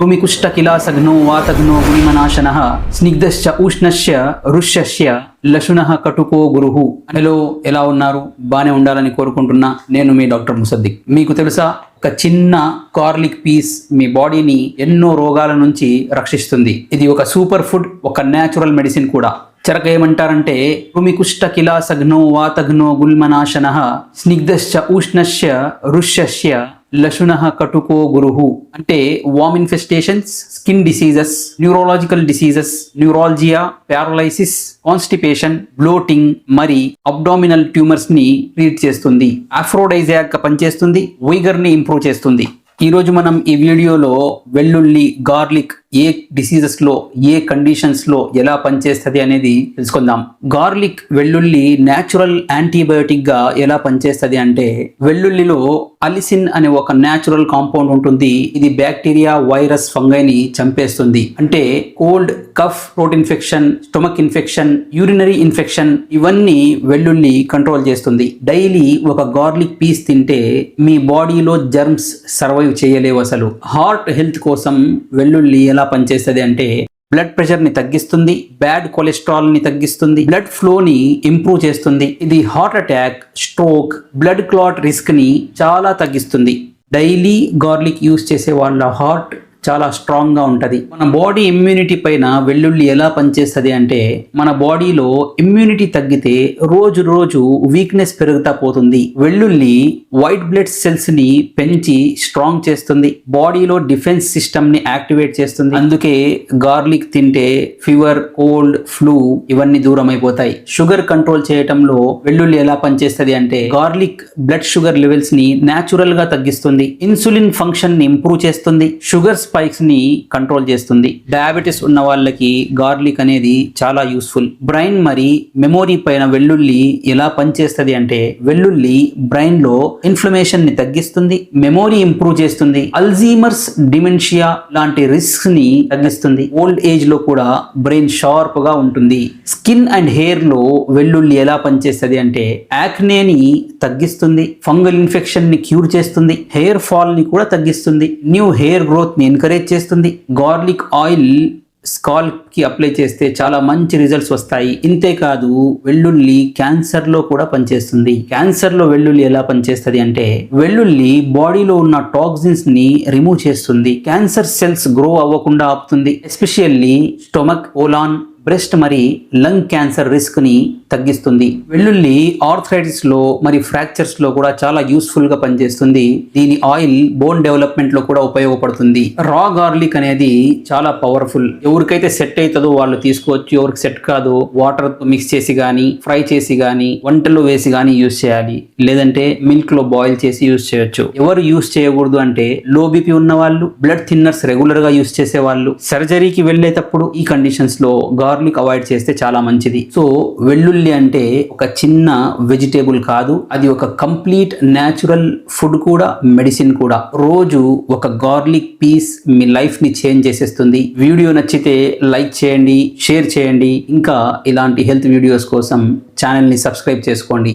భూమికుష్టకిలాసఘ్నో వాతఘ్నో గుణిమనాశన స్నిగ్ధశ్చ ఉష్ణశ్చ ఋష్యశ్య లశునః కటుకో గురుహు hello ఎలా ఉన్నారు? బాగానే ఉండాలని కోరుకుంటున్నా నేను మీ డాక్టర్ ముసద్దిక్. మీకు తెలుసా ఒక చిన్న కార్లిక్ పీస్ మీ బాడీని ఎన్నో రోగాల నుంచి రక్షిస్తుంది. ఇది ఒక సూపర్ ఫుడ్ ఒక న్యాచురల్ మెడిసిన్ కూడా. చరక ఏమంటారంటే భూమికుష్ట కిలాసఘ్నో వాతఘ్నో గుల్మనాశన స్నిగ్ధశ్చ ఉష్ణశ్చ ఋష్యశ్య లశున కటుకో గురుహు అంటే worm infestations skin diseases neurological diseases neuralgia paralysis constipation bloating మరి అబ్డామినల్ ట్యూమర్స్ని ట్రీట్ చేస్తుంది. అఫ్రోడైజాక్ పనిచేస్తుంది వైగర్ని ఇంప్రూవ్ చేస్తుంది. ఈరోజు మనం ఈ వీడియోలో వెల్లుల్లి గార్లిక్ ఏ డిసీజెస్లో ఏ కండిషన్స్లో ఎలా పనిచేస్తుంది అనేది తెలుసుకుందాం. గార్లిక్ వెల్లుల్లి న్యాచురల్ యాంటీబయోటిక్గా ఎలా పనిచేస్తుంది అంటే వెల్లుల్లిలో అలిసిన్ అనే ఒక న్యాచురల్ కాంపౌండ్ ఉంటుంది. ఇది బ్యాక్టీరియా వైరస్ ఫంగైని చంపేస్తుంది. అంటే cold cough throat infection stomach infection urinary infection ఇవన్నీ వెల్లుల్లి కంట్రోల్ చేస్తుంది. డైలీ ఒక గార్లిక్ పీస్ తింటే మీ బాడీలో జర్మ్స్ సర్వైవ్ చేయలేవు అసలు. హార్ట్ హెల్త్ కోసం వెల్లుల్లి ఎలా పనిచేస్తుంది అంటే బ్లడ్ ప్రెషర్ని తగ్గిస్తుంది బ్యాడ్ కొలెస్ట్రాల్ని తగ్గిస్తుంది బ్లడ్ ఫ్లో ని ఇంప్రూవ్ చేస్తుంది. ఇది heart attack stroke blood clot రిస్క్ని చాలా తగ్గిస్తుంది. డైలీ గార్లిక్ యూస్ చేసే వాళ్ళ హార్ట్ చాలా స్ట్రాంగ్గా ఉంటుంది. మన బాడీ ఇమ్యూనిటీ పైన వెల్లుల్లి ఎలా పనిచేస్తుంది అంటే మన బాడీలో ఇమ్యూనిటీ తగ్గితే రోజు రోజు వీక్నెస్ పెరుగుతా పోతుంది. వెల్లుల్లి వైట్ బ్లడ్ సెల్స్ని పెంచి స్ట్రాంగ్ చేస్తుంది. బాడీలో డిఫెన్స్ సిస్టమ్ని యాక్టివేట్ చేస్తుంది. అందుకే గార్లిక్ తింటే ఫీవర్ కోల్డ్ ఫ్లూ ఇవన్నీ దూరం అయిపోతాయి షుగర్ కంట్రోల్ చేయటంలో వెల్లుల్లి ఎలా పనిచేస్తుంది అంటే గార్లిక్ బ్లడ్ షుగర్ లెవెల్స్ని న్యాచురల్గా తగ్గిస్తుంది. ఇన్సులిన్ ఫంక్షన్ని ఇంప్రూవ్ చేస్తుంది. షుగర్స్ స్పైక్స్ని కంట్రోల్ చేస్తుంది. డయాబెటిస్ ఉన్న వాళ్ళకి గార్లిక్ అనేది చాలా యూస్ఫుల్ బ్రెయిన్ మరి మెమోరీ పైన వెల్లుల్లి ఎలా పనిచేస్తుంది అంటే వెల్లుల్లి బ్రెయిన్లో ఇన్ఫ్లమేషన్ని తగ్గిస్తుంది మెమోరీ ఇంప్రూవ్ చేస్తుంది అల్జీమర్స్ డిమెన్షియా లాంటి రిస్క్ని తగ్గిస్తుంది. ఓల్డ్ ఏజ్లో కూడా బ్రెయిన్ షార్ప్గా ఉంటుంది. స్కిన్ అండ్ హెయిర్లో వెల్లుల్లి ఎలా పనిచేస్తుంది అంటే యాక్నేని తగ్గిస్తుంది ఫంగల్ ఇన్ఫెక్షన్ని క్యూర్ చేస్తుంది హెయిర్ ఫాల్ని కూడా తగ్గిస్తుంది న్యూ హెయిర్ గ్రోత్ని ఎంకరేజ్ చేస్తుంది. గార్లిక్ ఆయిల్ స్కాల్ప్కి అప్లై చేస్తే చాలా మంచి రిజల్ట్స్ వస్తాయి. ఇంతేకాదు వెల్లుల్లి క్యాన్సర్లో కూడా పనిచేస్తుంది. క్యాన్సర్లో వెల్లుల్లి ఎలా పనిచేస్తుంది అంటే వెల్లుల్లి బాడీలో ఉన్న టాక్సిన్స్ని రిమూవ్ చేస్తుంది. క్యాన్సర్ సెల్స్ గ్రో అవ్వకుండా ఆపుతుంది. ఎస్పెషల్లీ స్టొమక్ ఓలాన్ బ్రెస్ట్ మరి లంగ్ క్యాన్సర్ రిస్క్ని తగ్గిస్తుంది. వెల్లుల్లి ఆర్థరైటిస్లో మరి ఫ్రాక్చర్స్లో కూడా చాలా యూస్ఫుల్గా పనిచేస్తుంది. దీని ఆయిల్ బోన్ డెవలప్మెంట్లో కూడా ఉపయోగపడుతుంది. రా గార్లిక్ అనేది చాలా పవర్ఫుల్. ఎవరికైతే సెట్ అవుతుందో వాళ్ళు తీసుకోవచ్చు. ఎవరికి సెట్ కాదు వాటర్ మిక్స్ చేసి కానీ ఫ్రై చేసి కానీ వంటలో వేసి కానీ యూస్ చేయాలి. లేదంటే మిల్క్లో బాయిల్ చేసి యూజ్ చేయొచ్చు. ఎవరు యూస్ చేయకూడదు అంటే లో బీపీ ఉన్న వాళ్ళు బ్లడ్ థిన్నర్స్ రెగ్యులర్గా యూజ్ చేసే వాళ్ళు సర్జరీకి వెళ్ళేటప్పుడు ఈ కండిషన్స్లో గార్ గార్లిక్ అవాయిడ్ చేస్తే చాలా మంచిది. సో వెల్లుల్లి అంటే ఒక చిన్న వెజిటేబుల్ కాదు అది ఒక కంప్లీట్ న్యాచురల్ ఫుడ్ కూడా మెడిసిన్ కూడా. రోజు ఒక గార్లిక్ పీస్ మీ లైఫ్ని చేంజ్ చేసేస్తుంది. వీడియో నచ్చితే లైక్ చేయండి షేర్ చేయండి. ఇంకా ఇలాంటి హెల్త్ వీడియోస్ కోసం ఛానల్ని సబ్స్క్రైబ్ చేసుకోండి.